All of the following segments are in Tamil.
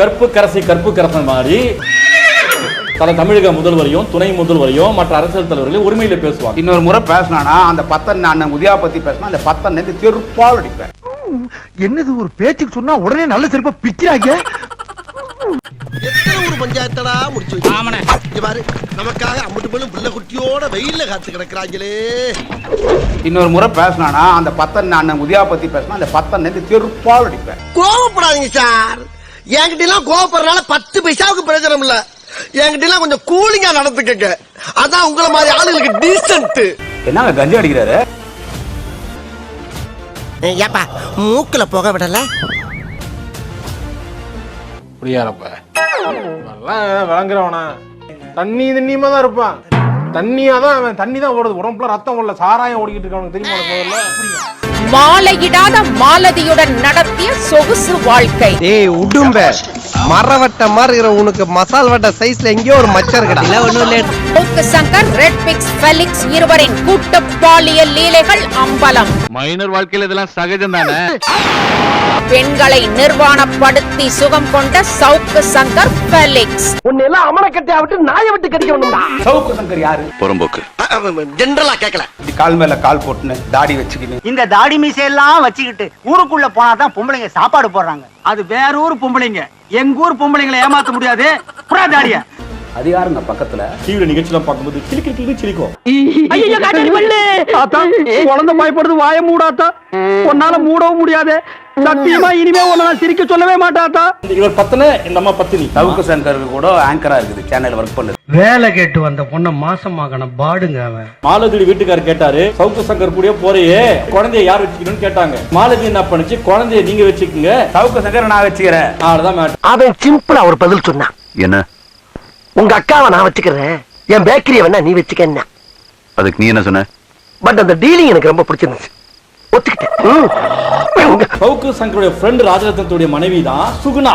கற்பு கரசி கற்பு கரசன் மாதிரி தல தமிழக முதல்வரையும் துணை முதல்வரையும் மற்ற அரசியல் தலைவர்களையும் உரிமையில பேசுவாங்க. இன்னொரு முறை பேசினானா அந்த பத்தன் அண்ணன் உதயா பத்தி பேசினா அந்த பத்தன் நேத்து செருப்பால் அடிப்பேன். என்னது ஒரு பேச்சுக்கு சொன்னா உடனே நல்ல செருப்பா பிக்கிறாங்க ஒரு பஞ்சாயத்தடா முடிச்சு இங்க பாரு நமக்காக அம்பட்டு பெண்ணும் பிள்ளை குட்டியோட வெயில்ல காத்து கிடக்குறாங்களே. இன்னொரு முறை பேசினானா அந்த பத்தன் அண்ணன் உதயா பத்தி பேசினா அந்த பத்தன் நேத்து செருப்பால் அடிப்பேன். கோவப்படாதீங்க சார். என்கிட்ட எல்லாம் கோவப்படுறதுனால பத்து பைசாவுக்கு பிரயோஜனம் இல்ல. என்கிட்ட எல்லாம் கொஞ்சம் கூலிங்கா நடந்துக்கங்க. அதான் உங்கள மாதிரி ஆளுங்களுக்கு டீசன்ட் என்னங்க கஞ்சி அடிக்கிறாரு? ஏப்பா மூக்குல புக விடல? நல்லா விளங்குறவனா. தண்ணி தண்ணியமா தான் இருப்பான். தண்ணியா தான் அவன் தண்ணி தான் ஓடுது. உடம்புல ரத்தம் ஓடல சாராயம் ஓடிக்கிட்டு இருக்கானுங்க தெரியுமா உனக்கு மாலையிடாத மாலதியுடன் நடத்திய சொகுசு வாழ்க்கை. ஏய் உடும்ப. மரவட்ட மாதிரி இருக்கிற உனக்கு மசால் வட்ட சைஸ்ல எங்கேயோ ஒரு மச்சம் இருக்கடா இல்ல ஒண்ணும் இல்ல போக்கு சங்கர் ரெட் பிக்ஸ் ஃபெலிக்ஸ் இருவரின் கூட்டு பாலியல் லீலைகள் அம்பலம். மைனர் வாழ்க்கையில இதெல்லாம் சகஜம் தானே? பெண்களை நிர்வாணப்படுத்தி சுகம் கொண்ட சவுக்கு சங்கர் ஃபெலிக்ஸ் உன்னை எல்லாம் அமரக்கட்டையா விட்டு நாயை விட்டு கடிக்க வேணும்டா சவுக்கு சங்கர் யாரு? புறம்போக்கு. ஜென்ரலா கேட்கல இப்படி கால் மேல கால் போட்டுன்னு தாடி வச்சுக்கின்னு. இந்த தாடி மீசையெல்லாம் வச்சுக்கிட்டு ஊருக்குள்ள போனாதான் பொம்பளைங்க சாப்பாடு போடுறாங்க. அது வேற ஊர் பொம்பளைங்க. எங்க ஊர் பொம்பளைங்களை ஏமாத்த முடியாது. புறா தாடிய அது யாருங்க பக்கத்துல டிவில நிகழ்ச்சியெல்லாம் பார்க்கும்போது கிளி கிளி சிரிக்கும் ஆத்தா குழந்தை பயப்படுது வாய மூடாத்தா உன்னால மூடவும் முடியாது. சத்தியமா இனிமே உன்னை சிரிக்க சொல்லவே மாட்டாத்தா இவர் பத்தன இந்த அம்மா பத்தினி. சவுக்கு சங்கருக்கு கூட ஆங்கரா இருக்குது சேனல் ஒர்க் பண்ணுது. வேலை கேட்டு வந்த பொண்ணை மாசமாகணும் பாடுங்க அவன். மாலதி வீட்டுக்காரர் கேட்டாரு சவுக்கு சங்கர் கூட போறியே குழந்தைய யார் வச்சுக்கணும்னு கேட்டாங்க. மாலதி என்ன பண்ணுச்சு குழந்தைய நீங்க வச்சுக்கோங்க. சவுக்கு சங்கர் நான் வச்சுக்கிறேன். அவ்வளவுதான் அவன் சிம்பிளா ஒரு பதில் சொன்னான். என்ன? உங்க அக்காவை நான் வச்சுக்கிறேன். என் பேக்கரியை வேணா நீ வச்சுக்க அதுக்கு நீ என்ன சொன்ன? பட் அந்த டீலிங் எனக்கு ரொம்ப பிடிச்சிருந்துச்சு. ஒத்துக்கிட்டேன். சவுக்கு சங்கருடைய ஃப்ரெண்ட் ராஜரத்னத்துடைய மனைவி தான் சுகுணா.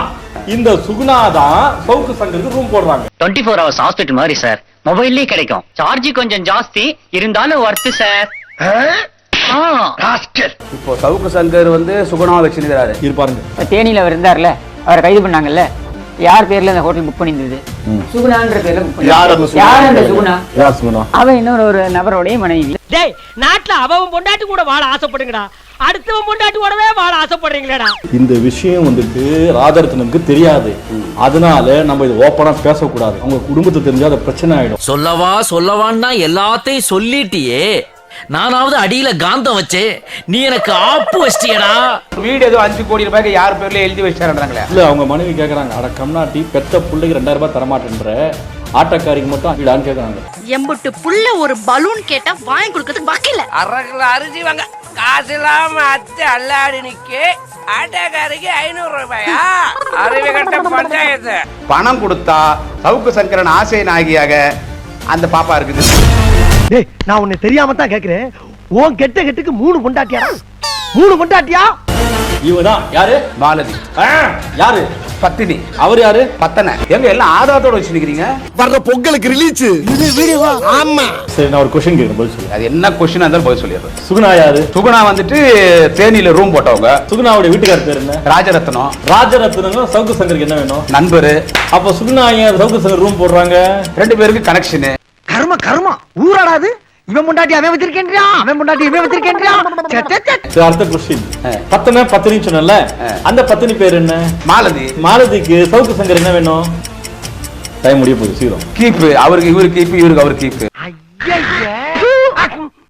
இந்த சுகுணா தான் சவுக்கு சங்கருக்கு ரூம் போடுறாங்க. டுவெண்ட்டி ஃபோர் ஹவர்ஸ் ஹாஸ்பிட்டல் மாதிரி சார் மொபைல்லயே கிடைக்கும். சார்ஜ் கொஞ்சம் ஜாஸ்தி. இருந்தாலும் ஒர்த்து சார் இப்போ சவுக்கு சங்கர் வந்து சுகுணா வச்சுக்கிறாரு இருப்பாருங்க தேனியில அவர் இருந்தார்ல அவரை கைது பண்ணாங்கல்ல? யார் பேர்ல அந்த ஹோட்டல் புக் பண்ணியிருந்தது? சுகுணான்ற பேர்ல புக் யார் அந்த? யார் அந்த சுகுணா? யார் சுகுணா? அவன் இன்னொரு ஒரு நபருடைய மனைவி. டேய் நாட்டுல அவன் பொண்டாட்டி கூட வாழ ஆசைப்படுங்கடா. அடுத்தவன் பொண்டாட்டி கூடவே வாழ ஆசைப்படுறீங்களேடா. இந்த விஷயம் வந்துட்டு ராஜரத்னனுக்கு தெரியாது. அதனால நம்ம இது ஓப்பனா பேசக்கூடாது. அவங்க குடும்பத்தை தெரிஞ்சா அது பிரச்சனை ஆயிடும். சொல்லவா சொல்லவான்னா எல்லாத்தையும் சொல்லிட்டியே. நானாவது அடியில காந்தம் வச்சே நீ எனக்கு ஆப்பு வச்சிட்டியடா. வீடு ஏதோ அஞ்சு கோடி ரூபாய்க்கு யார் பேர்ல எழுதி வச்சாருன்றாங்களே இல்ல அவங்க மனைவி கேக்குறாங்க. அட கம்நாட்டி பெத்த பிள்ளைக்கு ரெண்டாயிரம் ரூபாய் தரமாட்டேன்ற ஆட்டக்காரிக்கு மட்டும் வீடான்னு கேக்குறாங்க. எம்புட்டு புள்ள ஒரு பலூன் கேட்டா வாங்கி கொடுக்கறதுக்கு வக்கில. அரகுல அரிசி வாங்க. காசு இல்லாம அத்து அல்லாடி நிக்க. ஆட்டக்காரிக்கு ஐநூறு ரூபாயா? அறிவு கட்ட பஞ்சாயத்து. பணம் கொடுத்தா சவுக்கு சங்கரன் ஆசை நாயகியாக அந்த பாப்பா இருக்குது. டேய் நான் உன்னை தெரியாம தான் கேக்குறேன். உன் கெட்ட கெட்டுக்கு மூணு பொண்டாட்டியா? மூணு பொண்டாட்டியா? இவன் தான் யாரு? மாலதி ஆ, யாரு? பத்தினி. அவர் யாரு? பத்தனை. எங்க எல்லாம் ஆதாரத்தோட வச்சு நிக்கிறீங்க? வர்ற பொங்கலுக்கு ரிலீஸ் ஆமா. சரி நான் ஒரு கொஸ்டின் கேட்கிறேன் பதில் சொல்லு அது என்ன கொஸ்டின் இருந்தாலும் போய் சொல்லிடுறேன். சுகுணா யாரு? சுகுணா வந்துட்டு தேனியில ரூம் போட்டவங்க. சுகுணாவுடைய வீட்டுக்காரர் பேர் என்ன? ராஜரத்னம். ராஜரத்னம் சவுக்கு சங்கருக்கு என்ன வேணும்? நண்பரு. அப்ப சுகுணா ஏன் சவுக்கு சங்கர் ரூம் போடுறாங்க? ரெண்டு பேருக்கு கனெக்ஷனு கர்ம கர்மா. ஊராடாது. இவன் பொண்டாட்டி அவன் வச்சிருக்கேன்றியா அவன் பொண்டாட்டி இவன் வச்சிருக்கேன்றியா அடுத்த கொஸ்டின் பத்தனை பத்தினி சொன்னல அந்த பத்தினி பேர் என்ன? மாலதி. மாலதிக்கு சவுக்கு சங்கர் என்ன வேணும்? டைம் முடிய போகுது சீக்கிரம். கீப்பு. அவருக்கு இவரு கீப்பு இவருக்கு அவர் கீப்பு.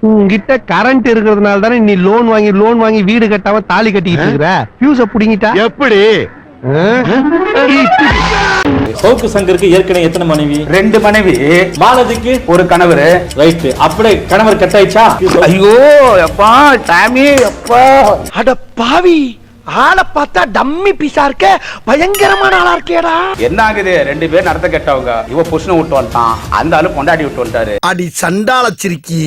உங்ககிட்ட கரண்ட் இருக்கிறதுனால தானே நீ லோன் வாங்கி லோன் வாங்கி வீடு கட்டாம தாலி கட்டிக்கிட்டு இருக்கிற? பியூஸ புடிங்கிட்டா? எப்படி? சவுக்கு சங்கருக்கு ஏற்கனவே எத்தனை மனைவி? ரெண்டு மனைவி. மாலதிக்கு? ஒரு கணவர். ரைட் அப்படியே கணவர் கட்டாயிச்சா ஐயோ எப்பா சாமி எப்பா. அட பாவி. ஆளை பார்த்தா டம்மி பீஸா இருக்க பயங்கரமான ஆளா இருக்கேடா. என்ன ஆகுது ரெண்டு பேர் நடத்த கெட்டவங்க. இவ புருஷனை விட்டு வந்துட்டான். அந்த ஆளு பொண்டாட்டி விட்டு வந்துட்டாரு. அடி சண்டால சிரிக்கி.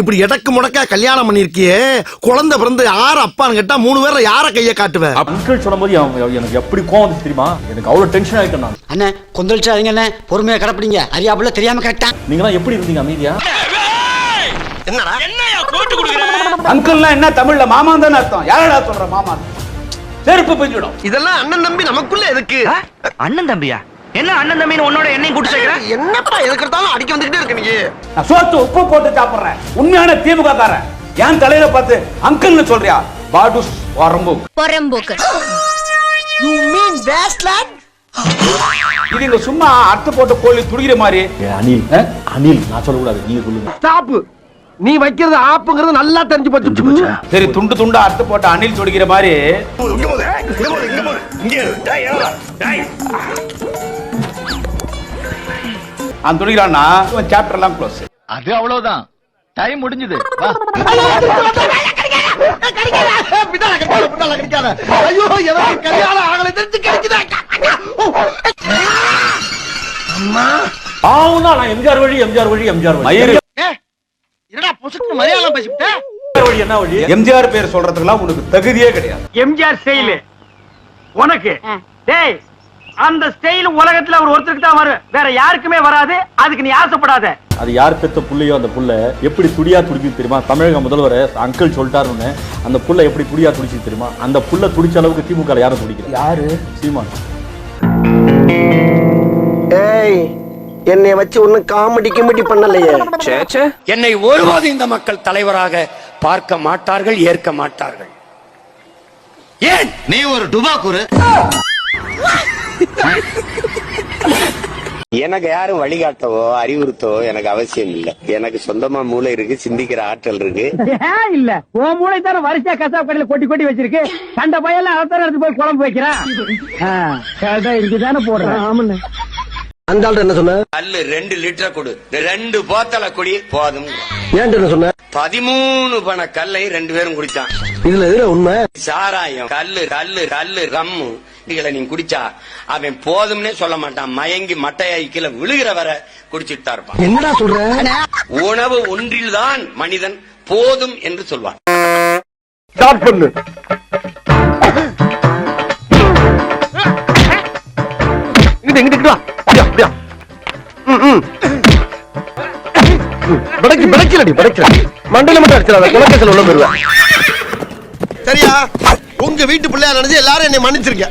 இப்படி எடக்கு முடக்கா கல்யாணம் பண்ணிருக்கியே? குழந்தை பிறந்து யார் அப்பான்னு கேட்டா மூணு பேர்ல யார கைய காட்டுவ? அங்கிள் சொல்லும்போது எனக்கு எப்படி கோவம் வந்துச்சு தெரியுமா? எனக்கு அவ்வளவு டென்ஷன் ஆயிட்டேன் நான். அண்ணே கொந்தளிச்சாதீங்க அண்ணே. பொறுமையா கடப்பிடிங்க. அறியாப்புல தெரியாம கரெக்டா நீங்களாம் எப்படி இருந்தீங்க அமைதியா? என்னடா? அங்கிள்னா என்ன? தமிழ்ல மாமா தானே அர்த்தம். யாரடா சொல்ற மாமா? செருப்பு பிஞ்சிடும். இதெல்லாம் அண்ணன் தம்பி நமக்குள்ள எதுக்கு? அண்ணன் தம்பியா? என்ன அண்ணன் தம்பின்னு உன்னோட எண்ணெயும் கூட்டு சேர்க்கிறேன் என்னப்பா எதுக்கு எடுத்தாலும் அடிக்க வந்துகிட்டே இருக்க நீங்க நான் சோத்து உப்பு போட்டு சாப்பிடுறேன். உண்மையான திமுக காரன் என் தலையில பார்த்து அங்கிள்னு சொல்றியா? பாடுஸ் வரம்பு. பொறம்போக்கு. யூ மீன் வேஸ்ட்லேண்ட் இது இங்க சும்மா அறுத்து போட்டு கோழி துடிக்கிற மாதிரி. ஏ, அனில். அனில் நான் சொல்லக்கூடாது. நீங்க சொல்லுங்க. ஸ்டாப்பு நீ வைக்கிறது ஆப்புங்கிறது நல்லா தெரிஞ்சு போச்சு. சரி துண்டு துண்டா அறுத்து போட்டு அணில் துடிக்கிற மாதிரி. அவன் துடிக்கிறான்னா சாப்டர் எல்லாம் க்ளோஸ் அது அவ்வளவுதான். டைம் முடிஞ்சது. ஐயோ எனக்கு கல்யாணம் ஆகலை. தெரிஞ்சு கிடைக்குதா? ஆவுனா நான் எம்ஜிஆர் வழி எம்ஜிஆர் வழி எம்ஜிஆர் வழி. என்னடா புசுக்கு மலையாளம் பேசிவிட்ட என்ன வழி எம்ஜிஆர் பேர் சொல்றதுக்கெல்லாம் உனக்கு தகுதியே கிடையாது. எம்ஜிஆர் ஸ்டைல். உனக்கு. டேய் அந்த ஸ்டைல் உலகத்துல அவர் ஒருத்தருக்கு தான் வரும். வேற யாருக்குமே வராது. அதுக்கு நீ ஆசைப்படாத. அது யார் பெத்த புள்ளையோ அந்த புள்ள எப்படி துடியா துடிக்குது தெரியுமா? தமிழக முதல்வர் அங்கிள் சொல்லிட்டாருன்னு. அந்த புள்ள எப்படி துடியா துடிச்சு தெரியுமா? அந்த புள்ள துடிச்ச அளவுக்கு திமுக யாரும் துடிக்கல. யாரு? சீமான். ஏய் என்னைய வச்சு ஒன்னும் காமெடி கிமெடி பண்ணலையே. என்னை ஒருபோது இந்த மக்கள் தலைவராக பார்க்க மாட்டார்கள் ஏற்க மாட்டார்கள். ஏன்? நீ ஒரு டுபாக்குரு எனக்கு யாரும் வழிகாட்டவோ அறிவுறுத்தவோ எனக்கு அவசியம் இல்லை. எனக்கு சொந்தமா மூளை இருக்கு சிந்திக்கிற ஆற்றல் இருக்கு. இல்ல? உன் மூளை தானே வரிசையா கசாப் கடையில கொட்டி கொட்டி வச்சிருக்கு. கண்ட பையெல்லாம் அவத்தான எடுத்து போய் குழம்பு வைக்கிறான். இருக்குதானே போடுறேன். ஆமாண்ணே. அந்த ஆள்கிட்ட என்ன சொன்ன? கல்லு ரெண்டு லிட்டர் கொடு. ரெண்டு போத்தல குடி போதும். ஏன்ட்டு என்ன சொன்ன? பதிமூணு பண கல்லை ரெண்டு பேரும் குடிச்சான். இதுல எதுல உண்மை? சாராயம் கல்லு கல்லு கல்லு ரம்மு இதுகளை நீ குடிச்சா அவன் போதும்னே சொல்ல மாட்டான். மயங்கி மட்டையாய் கீழே விழுகிற வரை குடிச்சிட்டு தான் இருப்பான். என்னடா சொல்ற? உணவு ஒன்றில்தான் மனிதன் போதும் என்று சொல்வான். ஸ்டார்ட் பண்ணு இங்கிட்டு இங்கிட்டு அப்படியா அப்படியா ம், ம். படைக்கு படைக்கலடி படைக்கல மண்டையில மட்டும் அடிச்சிடாத குலக்கேசல் உள்ள போயிருவேன் சரியா? உங்க வீட்டு பிள்ளையா நினைச்சு எல்லாரும் என்னை மன்னிச்சிருக்க